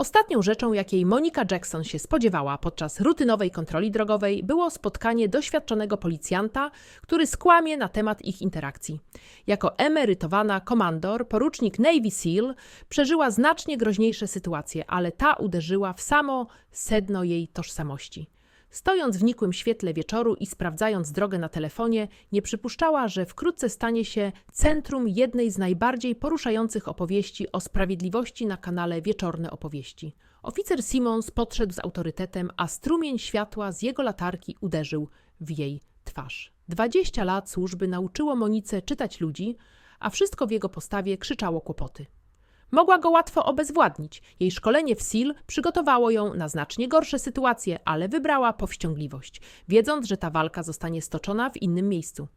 Ostatnią rzeczą, jakiej Monika Jackson się spodziewała podczas rutynowej kontroli drogowej, było spotkanie doświadczonego policjanta, który skłamie na temat ich interakcji. Jako emerytowana komandor, porucznik Navy SEAL przeżyła znacznie groźniejsze sytuacje, ale ta uderzyła w samo sedno jej tożsamości. Stojąc w nikłym świetle wieczoru i sprawdzając drogę na telefonie, nie przypuszczała, że wkrótce stanie się centrum jednej z najbardziej poruszających opowieści o sprawiedliwości na kanale Wieczorne Opowieści. Oficer Simons podszedł z autorytetem, a strumień światła z jego latarki uderzył w jej twarz. Dwadzieścia lat służby nauczyło Monice czytać ludzi, a wszystko w jego postawie krzyczało kłopoty. Mogła go łatwo obezwładnić. Jej szkolenie w SEAL przygotowało ją na znacznie gorsze sytuacje, ale wybrała powściągliwość, wiedząc, że ta walka zostanie stoczona w innym miejscu.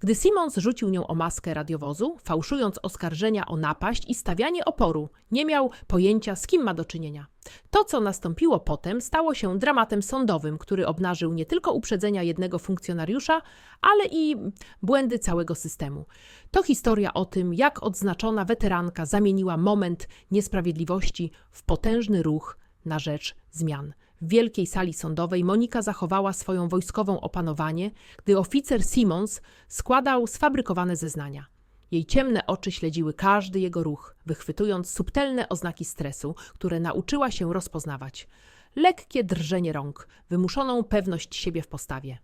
Gdy Simons rzucił nią o maskę radiowozu, fałszując oskarżenia o napaść i stawianie oporu, nie miał pojęcia, z kim ma do czynienia. To, co nastąpiło potem, stało się dramatem sądowym, który obnażył nie tylko uprzedzenia jednego funkcjonariusza, ale i błędy całego systemu. To historia o tym, jak odznaczona weteranka zamieniła moment niesprawiedliwości w potężny ruch na rzecz zmian. W wielkiej sali sądowej Monika zachowała swoją wojskową opanowanie, gdy oficer Simons składał sfabrykowane zeznania. Jej ciemne oczy śledziły każdy jego ruch, wychwytując subtelne oznaki stresu, które nauczyła się rozpoznawać. Lekkie drżenie rąk, wymuszoną pewność siebie w postawie.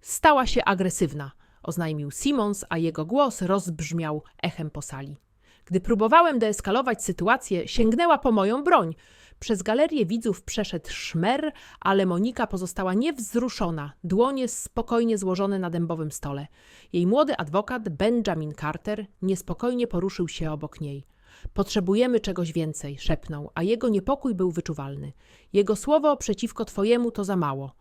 Stała się agresywna, oznajmił Simons, a jego głos rozbrzmiał echem po sali. Gdy próbowałem deeskalować sytuację, sięgnęła po moją broń. Przez galerię widzów przeszedł szmer, ale Monika pozostała niewzruszona, dłonie spokojnie złożone na dębowym stole. Jej młody adwokat, Benjamin Carter, niespokojnie poruszył się obok niej. Potrzebujemy czegoś więcej, szepnął, a jego niepokój był wyczuwalny. Jego słowo przeciwko twojemu to za mało.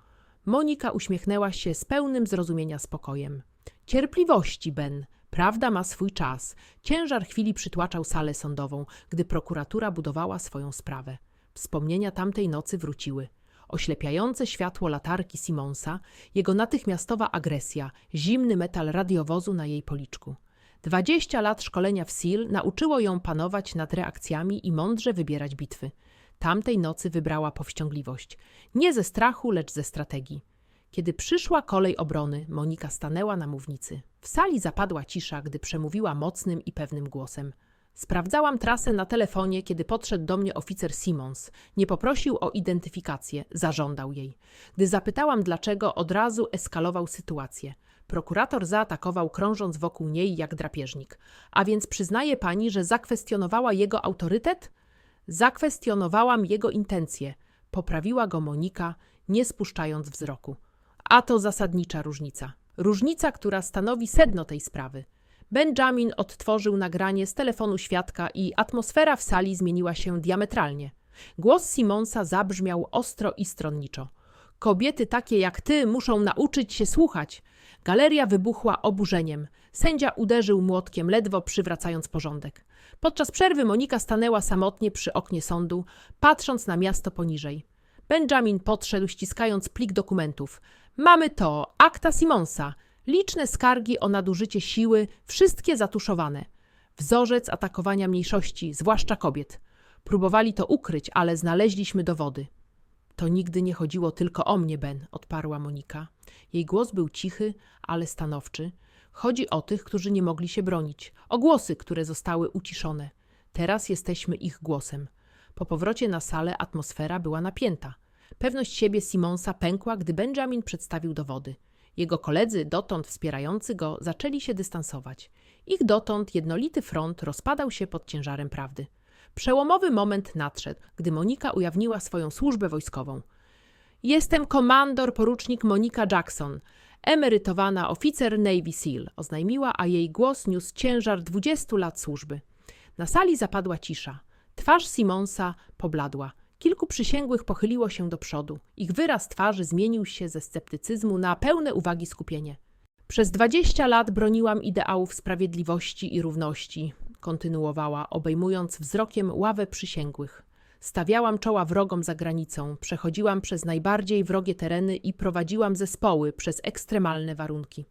Monika uśmiechnęła się z pełnym zrozumienia spokojem. Cierpliwości, Ben. Prawda ma swój czas. Ciężar chwili przytłaczał salę sądową, gdy prokuratura budowała swoją sprawę. Wspomnienia tamtej nocy wróciły. Oślepiające światło latarki Simonsa, jego natychmiastowa agresja, zimny metal radiowozu na jej policzku. Dwadzieścia lat szkolenia w SEAL nauczyło ją panować nad reakcjami i mądrze wybierać bitwy. Tamtej nocy wybrała powściągliwość. Nie ze strachu, lecz ze strategii. Kiedy przyszła kolej obrony, Monika stanęła na mównicy. W sali zapadła cisza, gdy przemówiła mocnym i pewnym głosem. Sprawdzałam trasę na telefonie, kiedy podszedł do mnie oficer Simons. Nie poprosił o identyfikację, zażądał jej. Gdy zapytałam dlaczego, od razu eskalował sytuację. Prokurator zaatakował, krążąc wokół niej jak drapieżnik. A więc przyznaje pani, że zakwestionowała jego autorytet? Zakwestionowałam jego intencje. Poprawiła go Monika, nie spuszczając wzroku. A to zasadnicza różnica. Różnica, która stanowi sedno tej sprawy. Benjamin odtworzył nagranie z telefonu świadka i atmosfera w sali zmieniła się diametralnie. Głos Simonsa zabrzmiał ostro i stronniczo. Kobiety takie jak ty muszą nauczyć się słuchać. Galeria wybuchła oburzeniem. Sędzia uderzył młotkiem, ledwo przywracając porządek. Podczas przerwy Monika stanęła samotnie przy oknie sądu, patrząc na miasto poniżej. Benjamin podszedł, ściskając plik dokumentów. Mamy to, akta Simonsa, liczne skargi o nadużycie siły, wszystkie zatuszowane. Wzorzec atakowania mniejszości, zwłaszcza kobiet. Próbowali to ukryć, ale znaleźliśmy dowody. To nigdy nie chodziło tylko o mnie, Ben, odparła Monika. Jej głos był cichy, ale stanowczy. Chodzi o tych, którzy nie mogli się bronić, o głosy, które zostały uciszone. Teraz jesteśmy ich głosem. Po powrocie na salę atmosfera była napięta. Pewność siebie Simonsa pękła, gdy Benjamin przedstawił dowody. Jego koledzy, dotąd wspierający go, zaczęli się dystansować. Ich dotąd jednolity front rozpadał się pod ciężarem prawdy. Przełomowy moment nadszedł, gdy Monika ujawniła swoją służbę wojskową. Jestem komandor porucznik Monika Jackson, emerytowana oficer Navy SEAL, oznajmiła, a jej głos niósł ciężar dwudziestu lat służby. Na sali zapadła cisza. Twarz Simonsa pobladła. Kilku przysięgłych pochyliło się do przodu. Ich wyraz twarzy zmienił się ze sceptycyzmu na pełne uwagi skupienie. Przez dwadzieścia lat broniłam ideałów sprawiedliwości i równości, kontynuowała, obejmując wzrokiem ławę przysięgłych. Stawiałam czoła wrogom za granicą, przechodziłam przez najbardziej wrogie tereny i prowadziłam zespoły przez ekstremalne warunki.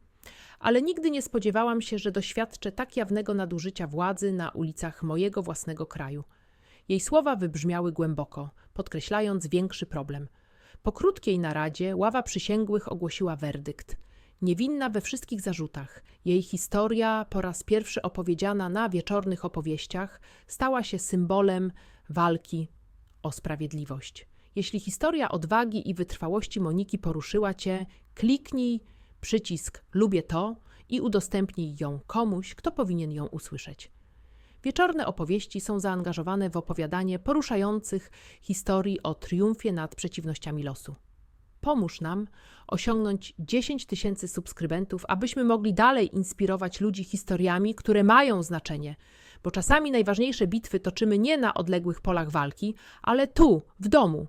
Ale nigdy nie spodziewałam się, że doświadczę tak jawnego nadużycia władzy na ulicach mojego własnego kraju. Jej słowa wybrzmiały głęboko, podkreślając większy problem. Po krótkiej naradzie ława przysięgłych ogłosiła werdykt. Niewinna we wszystkich zarzutach, jej historia, po raz pierwszy opowiedziana na wieczornych opowieściach, stała się symbolem walki o sprawiedliwość. Jeśli historia odwagi i wytrwałości Moniki poruszyła Cię, kliknij przycisk Lubię to i udostępnij ją komuś, kto powinien ją usłyszeć. Wieczorne opowieści są zaangażowane w opowiadanie poruszających historii o triumfie nad przeciwnościami losu. Pomóż nam osiągnąć 10 tysięcy subskrybentów, abyśmy mogli dalej inspirować ludzi historiami, które mają znaczenie, bo czasami najważniejsze bitwy toczymy nie na odległych polach walki, ale tu, w domu,